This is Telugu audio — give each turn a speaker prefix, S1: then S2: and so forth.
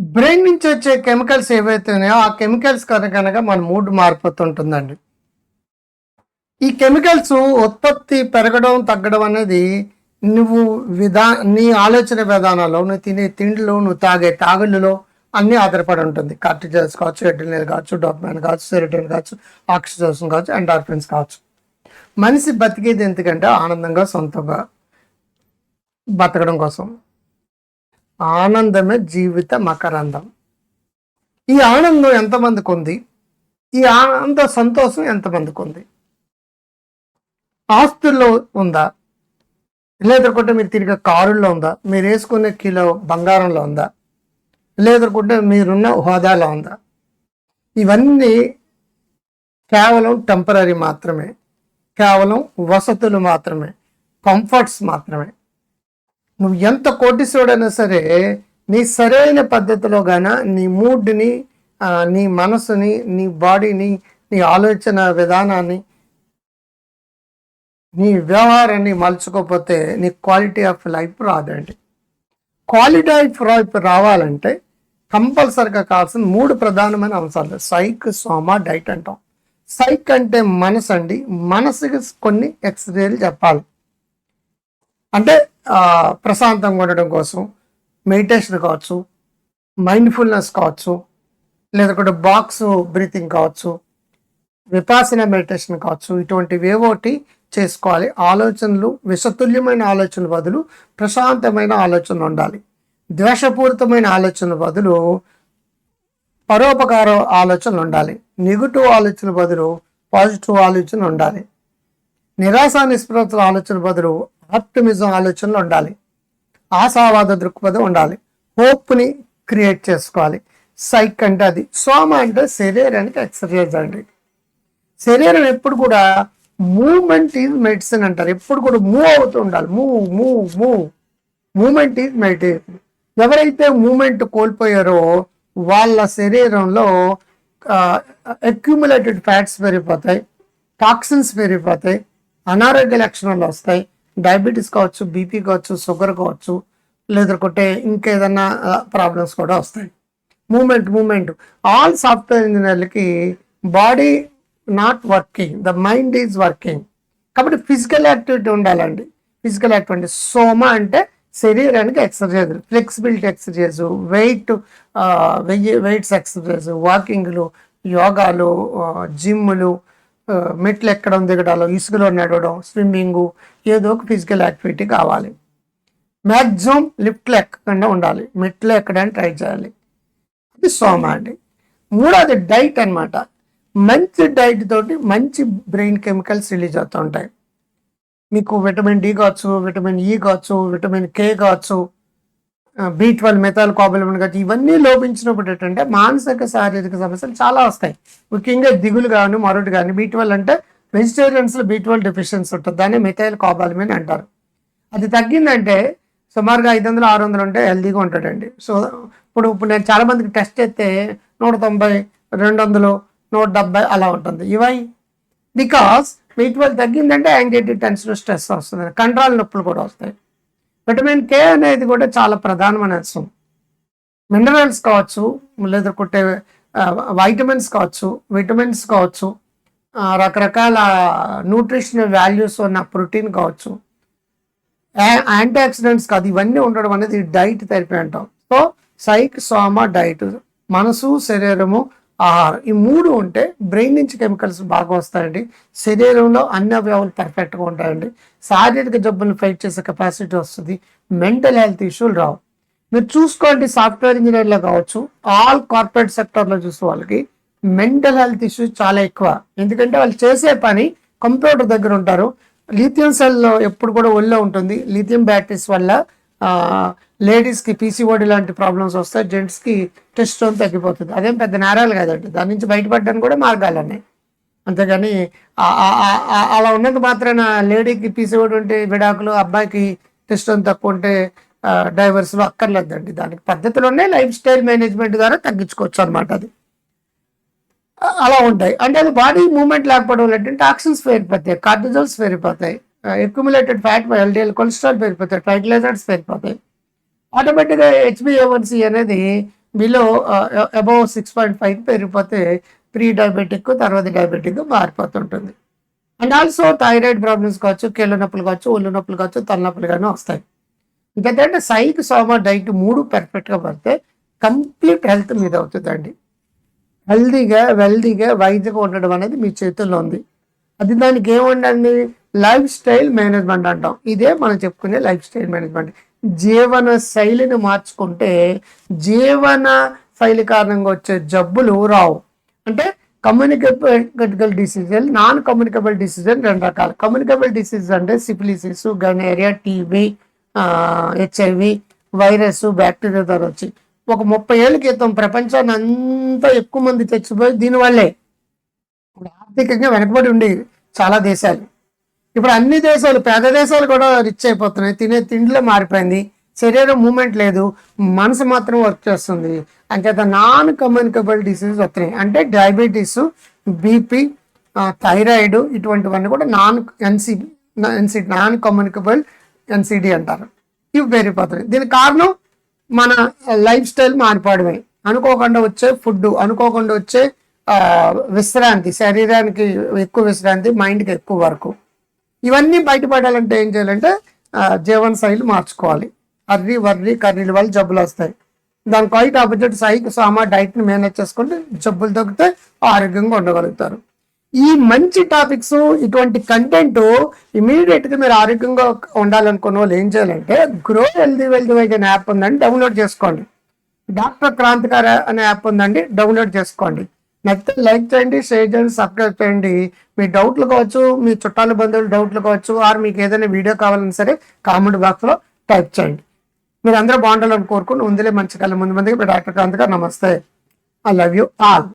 S1: బ్రెయిన్ నుంచి వచ్చే కెమికల్స్ ఏవైతే ఉన్నాయో ఆ కెమికల్స్ కనుక మన మూడ్ మారిపోతుంటుందండి. ఈ కెమికల్స్ ఉత్పత్తి పెరగడం తగ్గడం అనేది నువ్వు విధా నీ ఆలోచన విధానాల్లో నువ్వు తినే తిండిలో నువ్వు తాగే తాగుళ్ళలో అన్నీ ఆధారపడి ఉంటుంది. కార్టిజల్స్ కావచ్చు ఎడ్రినల్ కావచ్చు డోపమైన్ కావచ్చు సెరటైన్ కావచ్చు ఆక్సిజన్ కావచ్చు ఎండార్ఫిన్స్ కావచ్చు. మనిషి బతికేది ఎందుకంటే ఆనందంగా సొంతంగా బతకడం కోసం. ఆనందమే జీవిత మకరందం. ఈ ఆనందం ఎంతమందికి ఉంది ఈ ఆనంద సంతోషం ఎంతమందికి ఉంది ఆస్తుల్లో ఉందా? లేదనుకుంటే మీరు తిరిగే కారుల్లో ఉందా? మీరు వేసుకునే కిలో బంగారంలో ఉందా? లేదనుకుంటే మీరున్న హోదాలో ఉందా? ఇవన్నీ కేవలం టెంపరీ మాత్రమే. కేవలం వసతులు మాత్రమే. కంఫర్ట్స్ మాత్రమే. నువ్వు ఎంత కోటీశ్వరుడైనా సరే నీ సరైన పద్ధతిలో గాన నీ మూడ్ని నీ మనసుని నీ బాడీని నీ ఆలోచన విధానాన్ని నీ వ్యవహారాన్ని మలుచుకోకపోతే నీ క్వాలిటీ ఆఫ్ లైఫ్ రాదండి. క్వాలిటీ ఆఫ్ లైఫ్ రావాలంటే కంపల్సరిగా కావాల్సిన మూడు ప్రధానమైన అంశాలు. సైక్ సోమ డైట్ అంటాం. సైక్ అంటే మనసు అండి మనసుకి కొన్ని ఎక్స్రేలు చెప్పాలి. అంటే ప్రశాంతంగా ఉండడం కోసం మెడిటేషన్ కావచ్చు మైండ్ఫుల్నెస్ కావచ్చు లేదంటే బాక్స్ బ్రీతింగ్ కావచ్చు విపాసన మెడిటేషన్ కావచ్చు ఇటువంటివి ఏవోటి చేసుకోవాలి. ఆలోచనలు విషతుల్యమైన ఆలోచనల బదులు ప్రశాంతమైన ఆలోచనలు ఉండాలి. ద్వేషపూరితమైన ఆలోచనల బదులు పరోపకార ఆలోచనలు ఉండాలి. నెగిటివ్ ఆలోచన బదులు పాజిటివ్ ఆలోచన ఉండాలి. నిరాశ నిస్పృహల ఆలోచన బదులు ఆప్టిమిజం ఆలోచనలు ఉండాలి. ఆశావాద దృక్పథం ఉండాలి. హోప్ని క్రియేట్ చేసుకోవాలి. సైక్ అంటే అది. సోమ అంటే శరీరానికి ఎక్సర్సైజ్ అండి. శరీరం ఎప్పుడు కూడా మూమెంట్ ఈజ్ మెడిసిన్ అంటారు. ఎప్పుడు కూడా మూవ్ అవుతూ ఉండాలి. Move move move. Moment is meditation. ఎవరైతే మూమెంట్ కోల్పోయారో వాళ్ళ శరీరంలో అక్యూములేటెడ్ ఫ్యాట్స్ పెరిగిపోతాయి. టాక్సిన్స్ పెరిగిపోతాయి. అనారోగ్య లక్షణాలు వస్తాయి. డయాబెటీస్ కావచ్చు బీపీ కావచ్చు షుగర్ కావచ్చు లేదంటే ఇంకేదన్నా ప్రాబ్లమ్స్ కూడా వస్తాయి. Moment moment. All software ఇంజనీర్లకి body not working the mind is working. కాబట్టి ఫిజికల్ యాక్టివిటీ ఉండాలండి. ఫిజికల్ యాక్టివిటీ సోమ అంటే శరీరానికి ఎక్సర్సైజ్ ఫ్లెక్సిబిలిటీ ఎక్సర్సైజ్ వెయిట్ వెయ్యి వెయిట్స్ ఎక్సర్సైజ్ వాకింగ్లు యోగాలు జిమ్లు మెట్లు ఎక్కడం దిగడాలు ఇసుకలో నడవడం స్విమ్మింగ్ ఏదో ఒక ఫిజికల్ యాక్టివిటీ కావాలి. మ్యాక్సిమం లిఫ్ట్లు ఎక్కకుండా ఉండాలి. మెట్లు ఎక్కడానికి ట్రై చేయాలి. అది సోమ అండి. మూడోది డైట్ అన్నమాట. మంచి డైట్ తోటి మంచి బ్రెయిన్ కెమికల్స్ రిలీజ్ అవుతూ ఉంటాయి. మీకు విటమిన్ డి కావచ్చు విటమిన్ ఈ e కావచ్చు విటమిన్ కే కావచ్చు బీ ట్వెల్వ్ మెథాల్ కాబులమిన్ కావచ్చు ఇవన్నీ లోపించినప్పుడు ఏంటంటే మానసిక శారీరక సమస్యలు చాలా వస్తాయి. ముఖ్యంగా దిగులు కానీ మరొకటి కానీ బీ ట్వెల్వ్ అంటే వెజిటేరియన్స్లో బీ ట్వెల్వ్ డెఫిషియన్సీ ఉంటుంది. దాన్ని మెథైల్ కాబాలమిన్ అంటారు. అది తగ్గిందంటే సుమారుగా ఐదు వందలు ఆరు వందలు ఉంటే హెల్దీగా ఉంటాడండి. సో ఇప్పుడు ఇప్పుడు నేను చాలా మందికి టెస్ట్ చేస్తే నూట తొంభై రెండు వందలు నూట డెబ్బై అలా ఉంటుంది. ఇవై? బికాస్ బీ ట్వెల్వ్ తగ్గిందంటే యాంగ్జైటీ టెన్షన్ స్ట్రెస్ వస్తుంది. కండరాల నొప్పులు కూడా వస్తాయి. విటమిన్ కే అనేది కూడా చాలా ప్రధానమైన అంశం మినరల్స్ కావచ్చు లేదంటే వైటమిన్స్ కావచ్చు విటమిన్స్ కావచ్చు రకరకాల న్యూట్రిషనల్ వాల్యూస్ ఉన్న ప్రోటీన్ కావచ్చు. యాంటీ ఆక్సిడెంట్స్ కాదు ఇవన్నీ ఉండడం అనేది డైట్ థెరపీ అంటాం. సో సైక్ సోమ డైట్ మనసు శరీరము ఆహారం. ఈ మూడు ఉంటే బ్రెయిన్ నుంచి కెమికల్స్ బాగా వస్తాయండి. శరీరంలో అన్ని అవయవాలు పర్ఫెక్ట్గా ఉంటాయండి. శారీరక జబ్బులను ఫైట్ చేసే కెపాసిటీ వస్తుంది. మెంటల్ హెల్త్ ఇష్యూలు రావు. మీరు చూసుకోండి సాఫ్ట్వేర్ ఇంజనీర్లో కావచ్చు ఆల్ కార్పొరేట్ సెక్టర్లో చూసే వాళ్ళకి మెంటల్ హెల్త్ ఇష్యూస్ చాలా ఎక్కువ. ఎందుకంటే వాళ్ళు చేసే పని కంప్యూటర్ దగ్గర ఉంటారు. లిథియం సెల్ ఎప్పుడు కూడా ఒళ్ళో ఉంటుంది. లిథియం బ్యాటరీస్ వల్ల లేడీస్కి పీసీఓడి లాంటి ప్రాబ్లమ్స్ వస్తాయి జెంట్స్కి టెస్టోన్ తగ్గిపోతుంది. అదేం పెద్ద నేరాలు కాదండి. దాని నుంచి బయటపడడానికి కూడా మార్గాలు ఉన్నాయి అంతేగాని అలా ఉన్నంత మాత్రాన లేడీకి పీసీఓడి ఉంటే విడాకులు అబ్బాయికి టెస్టోన్ తక్కువ ఉంటే డైవర్స్ అక్కర్లేదండి. దానికి పద్ధతిలోనే లైఫ్ స్టైల్ మేనేజ్మెంట్ ద్వారా తగ్గించుకోవచ్చు అనమాట అది. అలా ఉంటాయి. అంటే అది బాడీ మూమెంట్ లేకపోవడం వల్ల ఏంటంటే టాక్సిన్స్ పెరిగిపోతాయి కార్టిజల్స్ పెరిగిపోతాయి ఎక్యుములేటెడ్ ఫ్యాట్ ఎల్డిఎల్ కొలెస్ట్రాల్ పెరిగిపోతాయి ట్రైగ్లైజరైడ్స్ పెరిగిపోతాయి ఆటోమేటిక్గా H B A one C అనేది మీలో అబౌవ్ సిక్స్ పాయింట్ ఫైవ్ పెరిగిపోతే ప్రీ డయాబెటిక్ తర్వాత డయాబెటిక్ మారిపోతుంటుంది. అండ్ ఆల్సో థైరాయిడ్ ప్రాబ్లమ్స్ కావచ్చు కీళ్ళ నొప్పులు కావచ్చు ఒళ్ళు నొప్పులు కావచ్చు తలనొప్పులు కానీ వస్తాయి. ఇంకేంటంటే సైక్ సోమా డైట్ మూడు పర్ఫెక్ట్గా పడితే కంప్లీట్ హెల్త్ మీద అవుతుందండి. హెల్దీగా వెల్దీగా వైద్యగా ఉండడం అనేది మీ చేతుల్లో ఉంది. అది దానికి ఏముండండి లైఫ్ స్టైల్ మేనేజ్మెంట్ అంటాం. ఇదే మనం చెప్పుకునే లైఫ్ స్టైల్ మేనేజ్మెంట్ జీవన శైలిని మార్చుకుంటే జీవన శైలి కారణంగా వచ్చే జబ్బులు రావు. అంటే communicable diseases non communicable diseases రెండు రకాలు. కమ్యూనికబుల్ డిసీజ్ అంటే syphilis gonorrhoea TB HIV virus bacteria ద్వారా వచ్చి. ఒక ముప్పై ఏళ్ళ క్రితం ప్రపంచాన్ని అంతా ఎక్కువ మంది తెచ్చిపోయి దీనివల్లే. ఆర్థికంగా వెనకబడి ఉండేవి చాలా దేశాలు. ఇప్పుడు అన్ని దేశాలు పేద దేశాలు కూడా రిచ్ అయిపోతున్నాయి. తినే తిండిలో మారిపోయింది. శరీరం మూమెంట్ లేదు. మనసు మాత్రం వర్క్ చేస్తుంది. అంచేత నాన్ కమ్యూనికబుల్ డిసీజ్ వస్తున్నాయి. అంటే డయాబెటీస్ బీపీ థైరాయిడ్ ఇటువంటివన్నీ కూడా non NC NC non communicable NCD అంటారు. ఇవి పెరిగిపోతున్నాయి. దీనికి కారణం మన లైఫ్ స్టైల్ మారిపోవడమే. అనుకోకుండా వచ్చే ఫుడ్ అనుకోకుండా వచ్చే విశ్రాంతి శరీరానికి ఎక్కువ విశ్రాంతి మైండ్కి ఎక్కువ వరకు ఇవన్నీ బయటపడాలంటే ఏం చేయాలంటే జీవన శైలి మార్చుకోవాలి. అర్రి వర్రి కర్రీల వల్ల జబ్బులు వస్తాయి. దాని క్వైట్ ఆపోజిట్ సైక్ సామా డైట్ని మేనేజ్ చేసుకుంటే జబ్బులు తగ్గితే ఆరోగ్యంగా ఉండగలుగుతారు. ఈ మంచి టాపిక్స్ ఇటువంటి కంటెంట్ ఇమీడియట్గా మీరు ఆరోగ్యంగా ఉండాలనుకున్న వాళ్ళు ఏం చేయాలంటే గ్రో హెల్దీ వెల్దీ వైజ్ అనే యాప్ ఉందండి డౌన్లోడ్ చేసుకోండి. డాక్టర్ క్రాంతికార అనే యాప్ ఉందండి డౌన్లోడ్ చేసుకోండి. నచ్చితే లైక్ చేయండి షేర్ చేయండి సబ్స్క్రైబ్ చేయండి. మీ డౌట్లు కావచ్చు మీ చుట్టాల బంధువులు డౌట్లు కావచ్చు ఆర్ మీకు ఏదైనా వీడియో కావాలన్నా సరే కామెంట్ బాక్స్లో టైప్ చేయండి. మీరు అందరూ బాగుండాలని కోరుకుని ఉందిలే మంచి కాలం ముందు మందికి మీ డాక్టర్ క్రాంతికారు నమస్తే. I love you all.